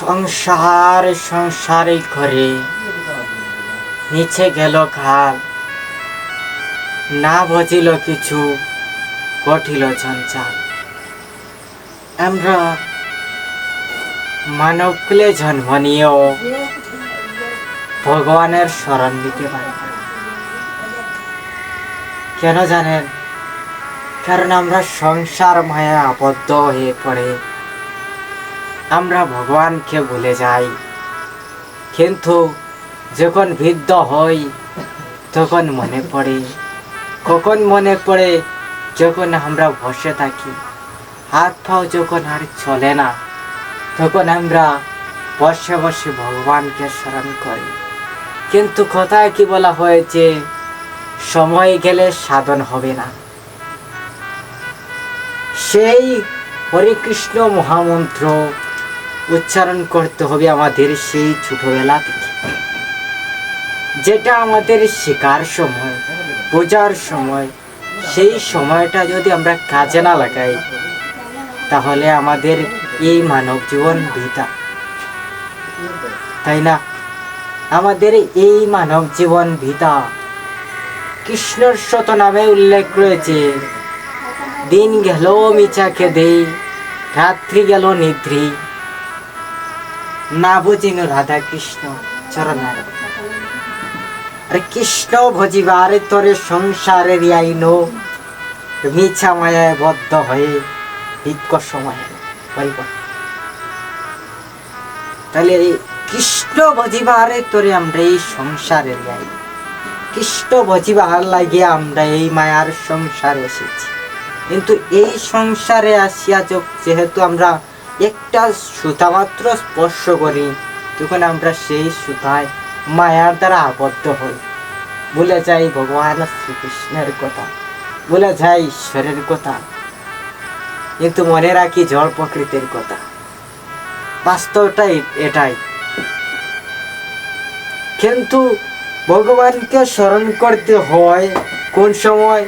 সংসার, সংসারে করে নিচে গেল খাল না বজিল কিছু কঠিল ঝঞ্ঝাল। আমরা মানবকুলে জন্ম নিয়েও ভগবানের স্মরণ দিতে পারি কেন জানেন? কারণ আমরা সংসার মায়া আবদ্ধ হয়ে পড়ে। আমরা ভগবানকে ভুলে যাই। কিন্তু যখন বৃদ্ধ হই, তখন মনে পড়ে, কখন মনে পড়ে যখন আমরা বসে থাকি, হাত পাও যখন আর চলে না, তখন আমরা বসে বসে ভগবানকে স্মরণ করি। কিন্তু কথায় কি বলা হয়েছে, সময় গেলে সাধন হবে না। সেই হরে কৃষ্ণ মহামন্ত্র উচ্চারণ করতে হবে আমাদের সেই ছোটবেলা থেকে। যেটা আমাদের শেখার সময়, বোঝার সময়, সেই সময়টা যদি আমরা কাজে না লাগাই, তাহলে আমাদের এই মানব জীবন বৃথা। তাই না? আমাদের এই মানব জীবন ভিতা কৃষ্ণর শত নামে উল্লেখ রয়েছে, দিন গেল মিচা খেদে, রাত্রি গেল নিদ্রি। না বুঝিন রাধা কৃষ্ণ চরণার আরে কৃষ্ণ তোরে মিছা মায়ায় বদ্ধ হয়ে তাহলে কৃষ্ণ ভজিবারে তোরে আমরা এই সংসারে যাই কৃষ্ণ ভজিবার লাগিয়ে আমরা এই মায়ার সংসারে এসেছি। কিন্তু এই সংসারে আসিয়া যেহেতু আমরা একটা সুতা মাত্র স্পর্শ করি তখন আমরা সেই সুতায় মায়ার দ্বারা আবদ্ধ হই। ভুলে যাই ভগবান শ্রীকৃষ্ণের কথা ভুলে যাই ঈশ্বরের কথা। কিন্তু মনে রাখি জড় প্রকৃতির কথা। বাস্তবটাই এটাই। কিন্তু ভগবানকে স্মরণ করতে হয় কোন সময়?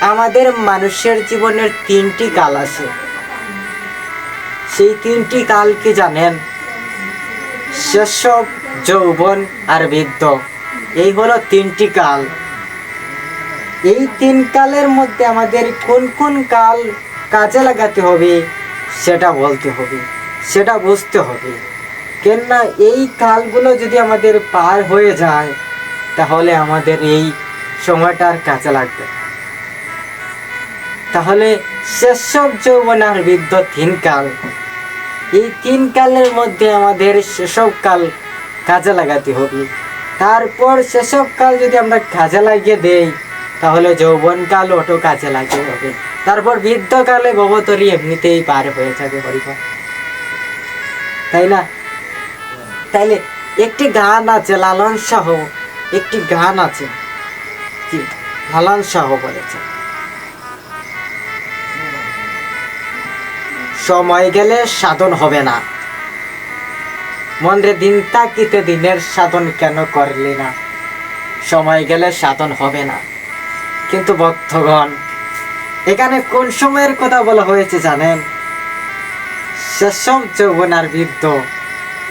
আমাদের মানুষের জীবনের তিনটি কাল আছে। সেই তিনটি কাল কি জানেন? শৈশব, যৌবন আর বৃদ্ধ। এই হলো তিনটি কাল। এই তিন কালের মধ্যে আমাদের কোন কোন কাল কাজে লাগাতে হবে সেটা বলতে হবে, সেটা বুঝতে হবে। কেননা এই কালগুলো যদি আমাদের পার হয়ে যায়, তাহলে আমাদের এই সময়টা আর কাজে লাগবে তাহলে সেসব যৌবন আর বৃদ্ধ তিন কাল। এই তিন কালের মধ্যে আমাদের সেসব কাল কাজে লাগাতে হবে। তারপর সেসব কাল যদি আমরা কাজে লাগিয়ে দেই, তাহলে যৌবন কাল ওটো কাজে লাগিয়ে হবে। তারপর বৃদ্ধকালে ভবতরী এমনিতেই পার হয়ে যাবে হরিবার তাই না? তাইলে একটি গান আছে, লালন শাহ। একটি গান আছে। কি? লালন শাহ বলেছে। সময় গেলে সাধন হবে না। মনরে দিন তাকিতে দিনের সাধন কেন করলি না? সময় গেলে সাধন হবে না। কিন্তু ভক্তগণ, এখানে কোন সময়ের কথা বলা হয়েছে জানেন? সেসব যৌবনার বৃদ্ধ,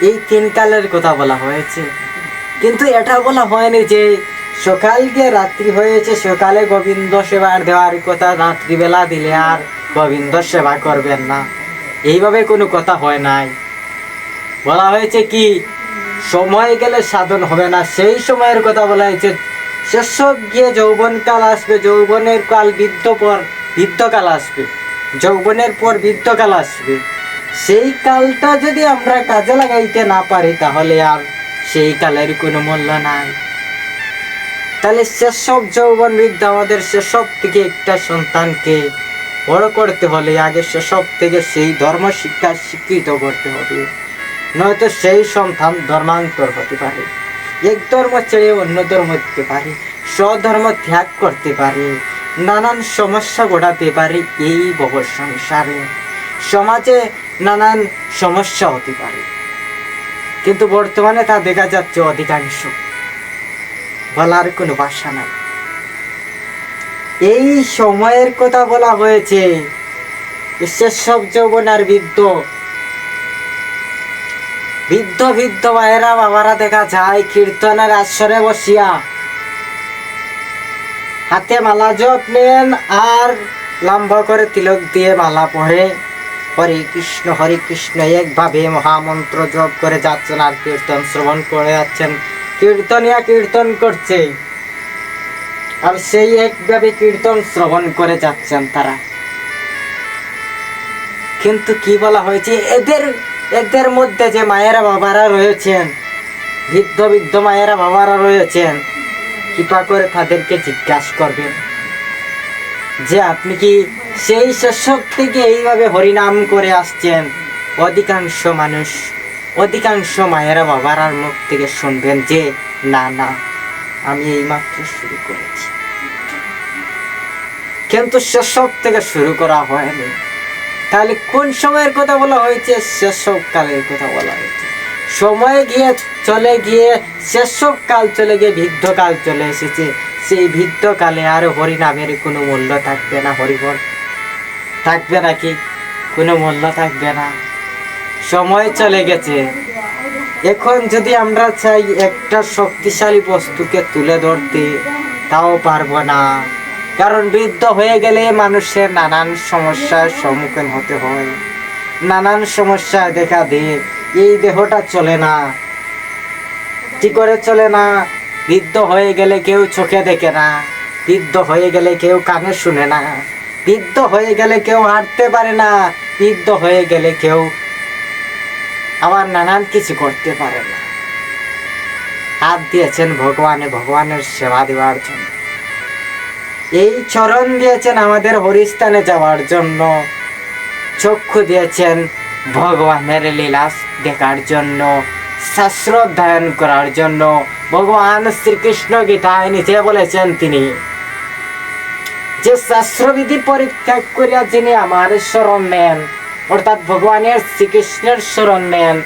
এই তিন কালের কথা বলা হয়েছে। কিন্তু এটা বলা হয়নি যে সকাল গিয়ে রাত্রি হয়েছে, সকালে গোবিন্দ সেবার দেওয়ার কথা রাত্রিবেলা দিলে আর গোবিন্দ সেবা করবেন না। এইভাবে কোনো কথা হয় নাই। বলা হয়েছে কি, সময় গেলে সাধন হবে না। সেই সময়ের কথা বলা হয়েছে শেষব গিয়ে যৌবন কাল আসবে, যৌবনের কাল বৃদ্ধ পর বৃদ্ধকাল আসবে, যৌবনের পর বৃদ্ধকাল আসবে। সেই কালটা যদি আমরা কাজে লাগাইতে না পারি, তাহলে আর সেই কালের কোনো মূল্য নাই। তাহলে সেসব যৌবন বৃদ্ধ আমাদের সেসব থেকে একটা সন্তানকে বড় করতে হলে আগে সেসব থেকে সেই ধর্ম শিক্ষা শিক্ষিত করতে হবে। নয়তো সেই সন্তান ধর্মান্তর হতে পারে। এক ধর্ম ছেড়ে অন্য ধর্ম দিতে পারে, স্বধর্ম ত্যাগ করতে পারে, নানান সমস্যা ঘটাতে পারে এই বহ সংসারে। সমাজে নানান সমস্যা হতে পারে। কিন্তু বর্তমানে তা দেখা যাচ্ছে অধিকাংশ। বলার কোনো ভাষা নাই। এই সময়ের কথা বলা হয়েছে সেসব যৌবন আর বৃদ্ধ। বৃদ্ধ বৃদ্ধ মায়েরা বাবারা দেখা যায়, কীর্তনের আসরে বসিয়া হাতে মালা জপ নেন আর লম্বা করে তিলক দিয়ে মালা পরে হরে কৃষ্ণ হরে কৃষ্ণ, একভাবে মহামন্ত্র জপ করে যাচ্ছেন আর কীর্তন শ্রবণ করে যাচ্ছেন। কীর্তনিয়া কীর্তন করছে। আর সেই একভাবে কীর্তন শ্রবণ করে যাচ্ছেন তারা। কিন্তু কি বলা হয়েছে, এদের এদের মধ্যে যে মায়েরা বাবারা রয়েছেন, বৃদ্ধ বৃদ্ধ মায়েরা বাবারা রয়েছেন, কৃপা করে তাদেরকে জিজ্ঞাসা করবেন যে আপনি কি সেই শৈশব থেকে এইভাবে হরিনাম করে আসছেন? অধিকাংশ মানুষ, অধিকাংশ মায়েরা বাবারার মুখ থেকে শুনবেন যে না না। আমি এইমাত্র শুরু করেছি। কিন্তু শৈশব থেকে শুরু করা হয়নি। তাহলে কোন সময়ের কথা বলা হয়েছে? সেসব কালের কথা বলা হয়েছে। সময় গিয়ে চলে গিয়ে, সেসব কাল চলে গিয়ে বৃদ্ধকাল চলে এসেছে। সেই বৃদ্ধকালে আর হরিনামের কোনো মূল্য থাকবে না, হরিবল। থাকবে নাকি? কোনো মূল্য থাকবে না। সময় চলে গেছে। এখন যদি আমরা চাই একটা শক্তিশালী বস্তুকে তুলে ধরতে, তাও পারব না। কারণ বৃদ্ধ হয়ে গেলে মানুষের নানান সমস্যার সম্মুখীন হতে হয়। নানান সমস্যা দেখা দিয়ে। এই দেহটা চলে না। কি করে চলে না? বৃদ্ধ হয়ে গেলে কেউ চোখে দেখে না। বৃদ্ধ হয়ে গেলে কেউ কানে শুনে না। বৃদ্ধ হয়ে গেলে কেউ হাঁটতে পারে না। বৃদ্ধ হয়ে গেলে কেউ আবার নানান কিছু করতে পারে না। হাত দিয়েছেন ভগবানে, ভগবানের সেবা দেওয়ার জন্য। এই চরণ দিয়েছেন আমাদের হরিস্থানে যাওয়ার জন্য। চক্ষু দিয়েছেন ভগবানের লীলা দেখার জন্য। শাস্ত্র অধ্যয়ন করার জন্য। ভগবান শ্রীকৃষ্ণ গীতায় নিজে বলেছেন তিনি, যে শাস্ত্রবিধি পরিত্যাগ করিয়া যিনি আমার শরণ নেন অর্থাৎ ভগবানের শ্রীকৃষ্ণের শরণ নেন।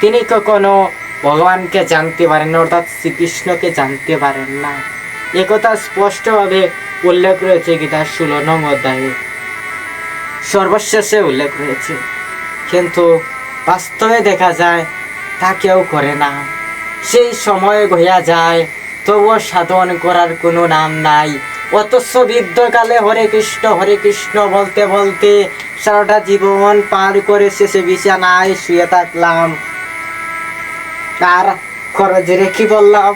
তিনি কখনো ভগবানকে জানতে পারেন না, অর্থাৎ শ্রীকৃষ্ণকে জানতে পারেন না। একথা স্পষ্টভাবে উল্লেখ রয়েছে গীতার ষোলো নং অধ্যায়ে। সর্বশেষে উল্লেখ রয়েছে, কিন্তু বাস্তবে দেখা যায়, তা কেউ করে না। সেই সময় হইয়া যায়, তবুও সাধন করার কোনো নাম নাই। অথচ বৃদ্ধকালে হরে কৃষ্ণ হরে কৃষ্ণ বলতে বলতে সারাটা জীবন পার করে শেষে বিছানায় শুয়ে থাকলাম। আর খরচ রেখে বললাম?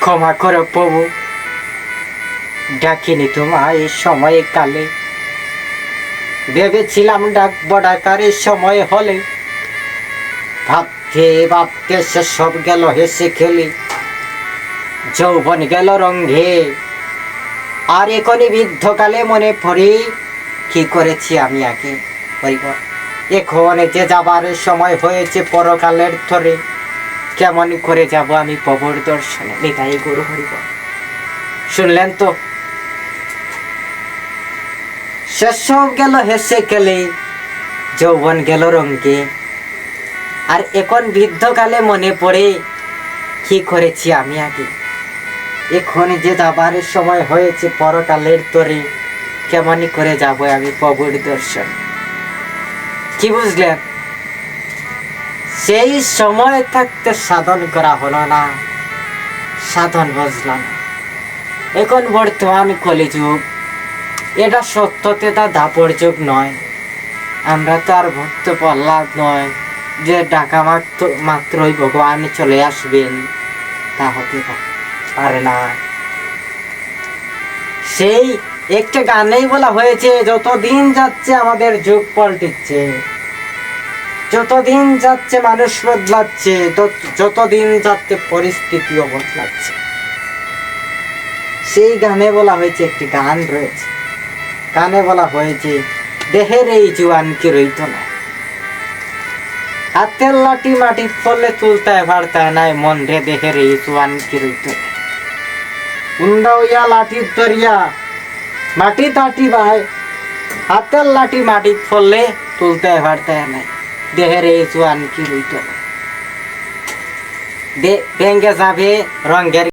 ক্ষমা করো প্রভু। ডাকিনি তোমায় এই সময় কালে। ভেবেছিলাম ডাকবো ডাকার এই সময় হলে। ভাবতে ভাবতে সে সব গেল হেসে খেলি। যৌবন গেল রঙ্গে আর এখনই বৃদ্ধকালে মনে পড়ে, কি করেছি আমি আগে? হইব এখন যে যাবার সময় হয়েছে পরকালের ধরে। কেমন করে যাব আমি প্রভুর দর্শনে? নিতাই গুরু হরিব। শুনলেন তো? সেসব গেল হেসে গেলে যৌবন গেল রঙ্গে। আর এখন বৃদ্ধকালে মনে পড়ে, কি করেছি আমি আগে? এখন যে যাবার সময় হয়েছে পরকালের তরে কেমনই করে যাব আমি প্রভুর দর্শন। কি বুঝলেন? সেই সময় থাকতে সাধন করা হলো না, সাধন বুঝল না এখন বর্তমান কলিযুগ, এটা সত্যতে তা দাপর যুগ নয়। আমরা তো আর ভক্ত প্রহ্লাদ নয় যে ডাকা মাত্র মাত্রই ভগবান চলে আসবেন, তা হতে পা- পারে না। সেই একটা গানেই বলা হয়েছে, যতদিন যাচ্ছে আমাদের যুগ পাল্টিচ্ছে যতদিন যাচ্ছে মানুষ বদলাচ্ছে যতদিন যাচ্ছে পরিস্থিতিও বদলাচ্ছে। সেই গানে বলা হয়েছে, একটি গান রয়েছে। গানে বলা হয়েছে, দেহের এই জুয়ান কি রইত না? হাতের লাঠি মাটি ফলে তুলতায় ভাড়তায় নাই মন রে, দেহের এই জুয়ান কি রইত না? উন্ডা হইয়া লাঠি ধরিয়া মাটি তাটি ভাই হাতের লাঠি মাটি ফললে তুলতে পারতে নাই। দেহের এই জোয়ান কি রইত না দে যাবে রঙ্গের